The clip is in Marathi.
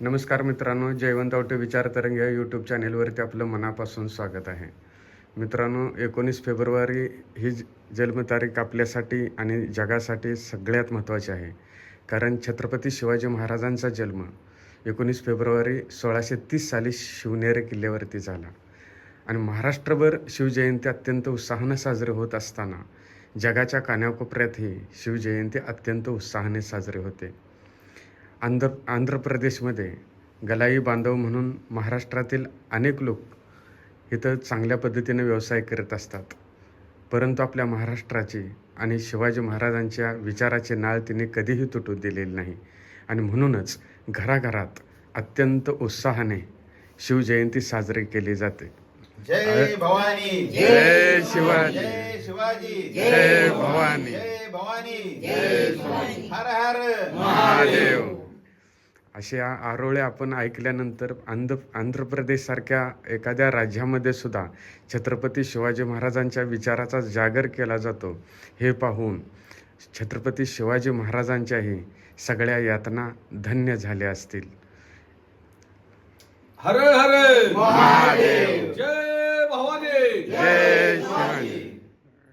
नमस्कार मित्रांनो जयवंत आवटे विचार तरंग या यूट्यूब चॅनेलवरती आपलं मनापासून स्वागत आहे. मित्रांनो एकोणीस फेब्रुवारी ही जन्मतारीख आपल्यासाठी आणि जगासाठी सगळ्यात महत्त्वाची आहे. कारण छत्रपती शिवाजी महाराजांचा जन्म एकोणीस फेब्रुवारी सोळाशे तीस साली शिवनेरी किल्ल्यावरती झाला. आणि महाराष्ट्रभर शिवजयंती अत्यंत उत्साहानं साजरी होत असताना जगाच्या कानाकोपऱ्यातही शिवजयंती अत्यंत उत्साहाने साजरी होते. आंध्र आंध्र प्रदेशमध्ये गलाई बांधव म्हणून महाराष्ट्रातील अनेक लोक इथं चांगल्या पद्धतीने व्यवसाय करत असतात. परंतु आपल्या महाराष्ट्राची आणि शिवाजी महाराजांच्या विचाराची नाळ तिने कधीही तुटू दिलेली नाही. आणि म्हणूनच घराघरात अत्यंत उत्साहाने शिवजयंती साजरी केली जाते. जय भवानी. जय शिवाजी. जय शिवाजी. जय भवानी. जय भवानी. जय शिवाजी हर हर. महादेव. असे आ- आरोळे आपण ऐकल्यानंतर आंध्र आंध्र प्रदेशसारख्या एखाद्या राज्यामध्ये सुद्धा छत्रपती शिवाजी महाराजांच्या विचाराचा जागर केला जातो. हे पाहून छत्रपती शिवाजी महाराजांच्याही सगळ्या यातना धन्य झाल्या असतील. हर हर! महादेव. जय